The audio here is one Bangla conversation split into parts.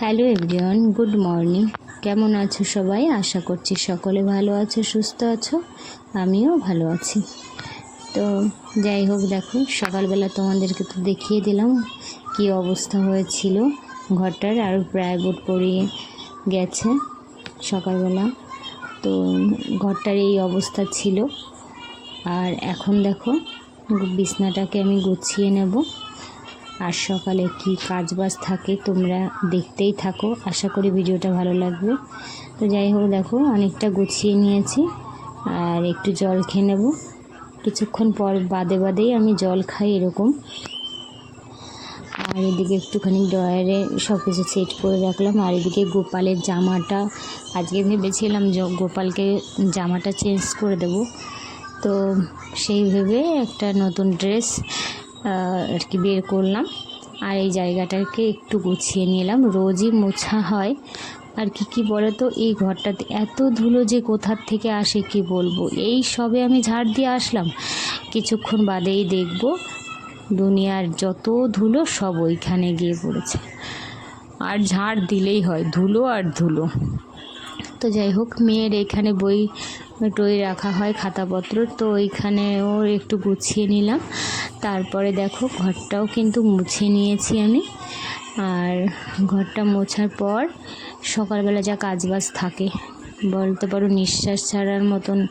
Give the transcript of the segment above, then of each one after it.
Hello everyone, good morning. কেমন আছো সবাই? আশা করছি সকলে ভালো আছো, সুস্থ আছো। আমিও ভালো আছি। তো যাই হোক, দেখো, সকালবেলা তোমাদেরকে তো দেখিয়ে দিলাম কি অবস্থা হয়েছিল ঘরটার। আর প্রায় বোট পড়িয়ে গেছে সকালবেলা। তো ঘরটার এই অবস্থা ছিল। আর এখন দেখো, বিছনাটাকে আমি গুছিয়ে নেব। আর সকালে কি কাজ বাজ থাকে তোমরা দেখতেই থাকো। আশা করি ভিডিওটা ভালো লাগবে। তো যাই হোক, দেখো, অনেকটা গুছিয়ে নিয়েছি আর একটু জল খেয়ে নেব। কিছুক্ষণ পর বাদে বাদেই আমি জল খাই এরকম। আর এদিকে একটুখানি ড্রয়ারে সব কিছু সেট করে রাখলাম। আর এদিকে গোপালের জামাটা, আজকে ভেবেছিলাম গোপালকে জামাটা চেঞ্জ করে দেব। তো সেই ভেবে একটা নতুন ড্রেস আর কি বের করলাম। আর এই জায়গাটাকে একটু গুছিয়ে নিলাম। রোজই মোছা হয়। আর কি কি বলে তো এই ঘরটাতে এত ধুলো যে কোথার থেকে আসে কি বলব? এই সবে আমি ঝাড় দিয়ে আসলাম। কিছুক্ষণ বাদেই দেখব দুনিয়ার যত ধুলো সব ওইখানে গিয়ে পড়েছে। আর ঝাড় দিলেই হয়, ধুলো আর ধুলো। তো যাই হোক, মেয়ের এখানে বই টই রাখা হয় খাতাপত্র। তো ওইখানেও একটু গুছিয়ে নিলাম। তারপরে দেখো, ঘরটাও কিন্তু মুছে নিয়েছি আমি। আর ঘরটা মোছার পর সকালবেলা যা কাজবাজ থাকে বলতে পারো নিঃশ্বাস ছাড়ার মতন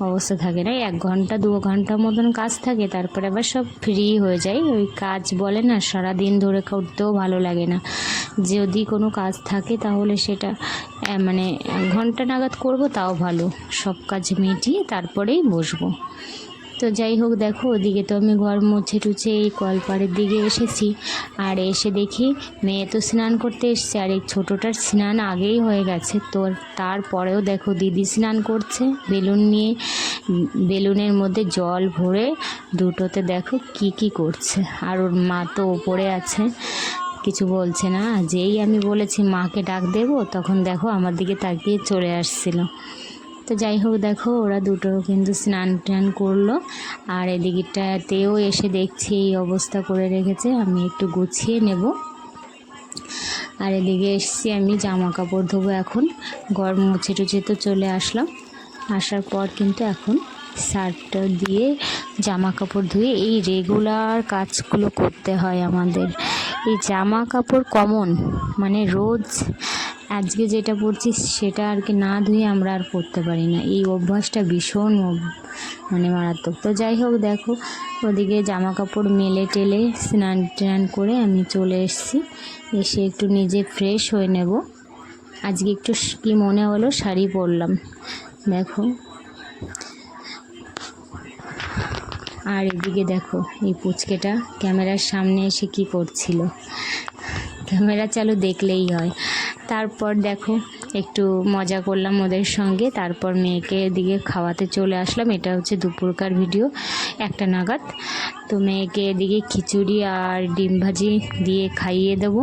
অবস্থা থাকে না। এক ঘণ্টা, দু ঘণ্টা মতন কাজ থাকে, তারপরে আবার সব ফ্রি হয়ে যায়। ওই কাজ বলে না, সারাদিন ধরে করতেও ভালো লাগে না। যদি কোনো কাজ থাকে তাহলে সেটা মানে ঘণ্টা নাগাদ করব, তাও ভালো। সব কাজ মিটিয়ে তারপরেই বসবো। তো যাই হোক, দেখো, ওদিকে তো আমি ঘর মুছে টুছে এই কলপাড়ের দিকে এসেছি। আর এসে দেখি মেয়ে তো স্নান করতে এসছে। আর এই ছোটোটার স্নান আগেই হয়ে গেছে। তো তারপরেও দেখো, দিদি স্নান করছে। বেলুন নিয়ে, বেলুনের মধ্যে জল ভরে দুটোতে দেখো কি কি করছে। আর ওর মা তো ওপরে আছে। কিছু বলছে না। যেই আমি বলেছি মাকে ডাক দেবো, তখন দেখো আমার দিকে তাকিয়ে চলে আসছিল। তো যাই হোক দেখো, ওরা দুটো কিন্তু স্নান টান করল। আর এদিকটাতেও এসে দেখছি এই অবস্থা করে রেখেছে, আমি একটু গুছিয়ে নেব। আর এদিকে এসছি আমি জামা কাপড় ধোবো এখন। গরম মুছে টুছে তো চলে আসলাম। আসার পর কিন্তু এখন শার্টটা দিয়ে জামা কাপড় ধুয়ে এই রেগুলার কাজগুলো করতে হয় আমাদের। এই জামা কাপড় কমন মানে রোজ আজকে যেটা পরছি সেটা আর কি না ধুয়ে আমরা আর পরতে পারি না। এই অভ্যাসটা ভীষণ মানে মারাত্মক। তো যাই হোক দেখো, ওদিকে জামা কাপড় মেলে টেলে স্নান টান করে আমি চলে এসেছি। এসে একটু নিজে ফ্রেশ হয়ে নেব। আজকে একটু কি মনে হলো, শাড়ি পরলাম। দেখো। আর এদিকে দেখো, এই পুচকেটা ক্যামেরার সামনে এসে কি করছিল। ক্যামেরা চালু দেখলেই হয়। তারপর দেখো, একটু মজা করলাম ওদের সঙ্গে। তারপর মেয়েকে এদিকে খাওয়াতে চলে আসলাম। এটা হচ্ছে দুপুরকার ভিডিও, একটা নাগাদ। তো মেয়েকে এদিকে খিচুড়ি আর ডিম ভাজি দিয়ে খাইয়ে দেবো।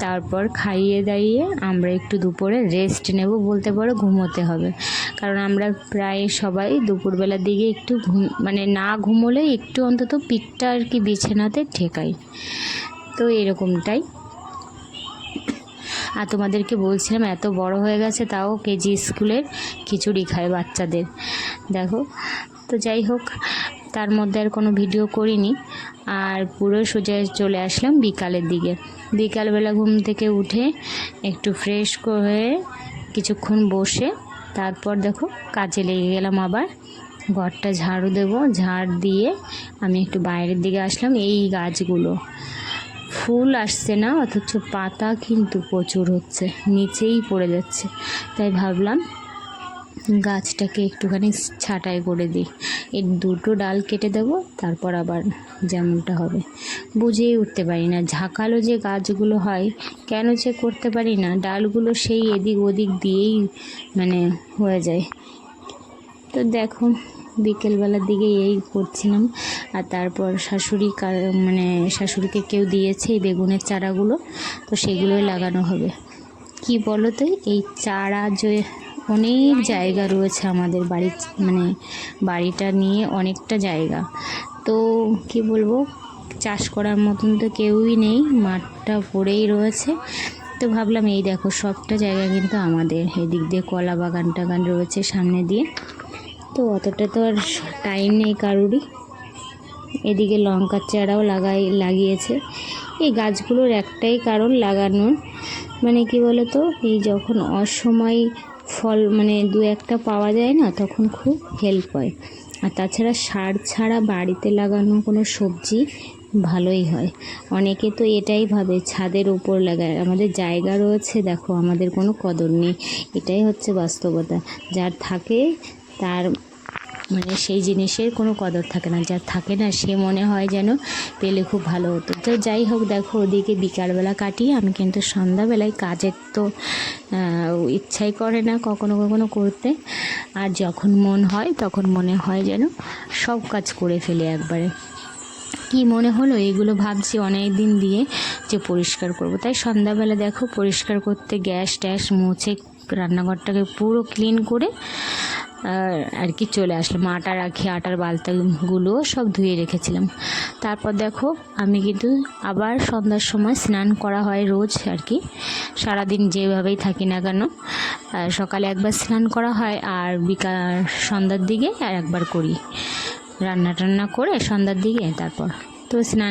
তারপর খাইয়ে দাইয়ে আমরা একটু দুপুরে রেস্ট নেব বলতে পারো, ঘুমোতে হবে। কারণ আমরা প্রায় সবাই দুপুরবেলার দিকে একটু ঘুম মানে না ঘুমোলে একটু অন্তত পিঠটা আর কি বিছানাতে ঠেকাই। তো এরকমটাই। আর তোমাদেরকে বলছিলাম, এত বড় হয়ে গেছে তাও কেজি স্কুলের খিচুড়ি খায় বাচ্চাদের। দেখো, তো যাই হোক, তার মধ্যে আর কোনো ভিডিও করিনি। আর পুরো সোজা চলে আসলাম বিকালের দিকে। বিকালবেলা ঘুম থেকে উঠে একটু ফ্রেশ হয়ে কিছুক্ষণ বসে তারপর দেখো কাজে লেগে গেলাম আবার। ঘরটা ঝাড়ু দেব, ঝাড় দিয়ে আমি একটু বাইরের দিকে আসলাম এই গাছগুলো। ফুল আসছে না, অথচ পাতা কিন্তু প্রচুর হচ্ছে, নিচেই পড়ে যাচ্ছে। তাই ভাবলাম গাছটাকে একটুখানি ছাঁটাই করে দিই। এর দুটো ডাল কেটে দেব, তারপর আবার যেমনটা হবে। বুঝেই উঠতে পারি না, ঝাঁকালো যে গাছগুলো হয়, কেন যে করতে পারি না? ডালগুলো সেই এদিক ওদিক দিয়েই মানে হয়ে যায়। তো দেখো বিকেলবেলার দিকে এই করছিলাম। আর তারপর শাশুড়ি মানে শাশুড়িকে কেউ দিয়েছে এই বেগুনের চারাগুলো, তো সেগুলোই লাগানো হবে। কি বলো তো এই চারা যে অনেক জায়গা রয়েছে আমাদের বাড়ি মানে বাড়িটা নিয়ে অনেকটা জায়গা। তো কি বলব, চাষ করার মতন তো কেউই নেই, মাঠটা পড়েই রয়েছে। তো ভাবলাম এই দেখো, সবটা জায়গা কিন্তু আমাদের, এদিক দিয়ে কলা বাগান টাগান রয়েছে সামনে দিয়ে। তো অতটা তো আর টাইম নেই কারুরই। এদিকে লঙ্কার চারাও লাগাই, লাগিয়েছে। এই গাছগুলোর একটাই কারণ লাগানোর মানে কি বলতো, এই যখন অসময় ফল মানে দু একটা পাওয়া যায় না, তখন খুব হেল্প হয়। আর তাছাড়া সার ছাড়া বাড়িতে লাগানো কোনো সবজি ভালোই হয়। অনেকে তো এটাই ভাবে, ছাদের উপর লাগায়। আমাদের জায়গা রয়েছে, দেখো, আমাদের কোনো কদর নেই। এটাই হচ্ছে বাস্তবতা। যার থাকে, তার মানে সেই জিনিসের কোনো কদর থাকে না যার থাকে না, সে মনে হয় যেন পেলে খুব ভালো হতো। তো যাই হোক, দেখো, ওদিকে বিকালবেলা কাটিয়ে আমি কিন্তু সন্ধ্যাবেলায় কাজের তো ইচ্ছাই করে না কখনো কখনো করতে। আর যখন মন হয়, তখন মনে হয় যেন সব কাজ করে ফেলে একবারে। কি মনে হলো? এগুলো ভাবছি অনেক দিন দিয়ে যে পরিষ্কার করব। তাই সন্ধ্যাবেলা দেখো, পরিষ্কার করতে গ্যাস ট্যাস মুছে রান্নাঘরটাকে পুরো ক্লিন করে আর কি চলে আসলাম আটা রাখি, আটার বালতিগুলোও সব ধুয়ে রেখেছিলাম। তারপর দেখো, আমি কিন্তু আবার সন্ধ্যার সময় স্নান করা হয় রোজ আর কি। সারাদিন যেভাবেই থাকি না কেন সকালে একবার স্নান করা হয় আর বিকাল, সন্ধ্যার দিকে আর একবার করি। রান্না টান্না করে সন্ধ্যার দিকে তারপর। তো স্নান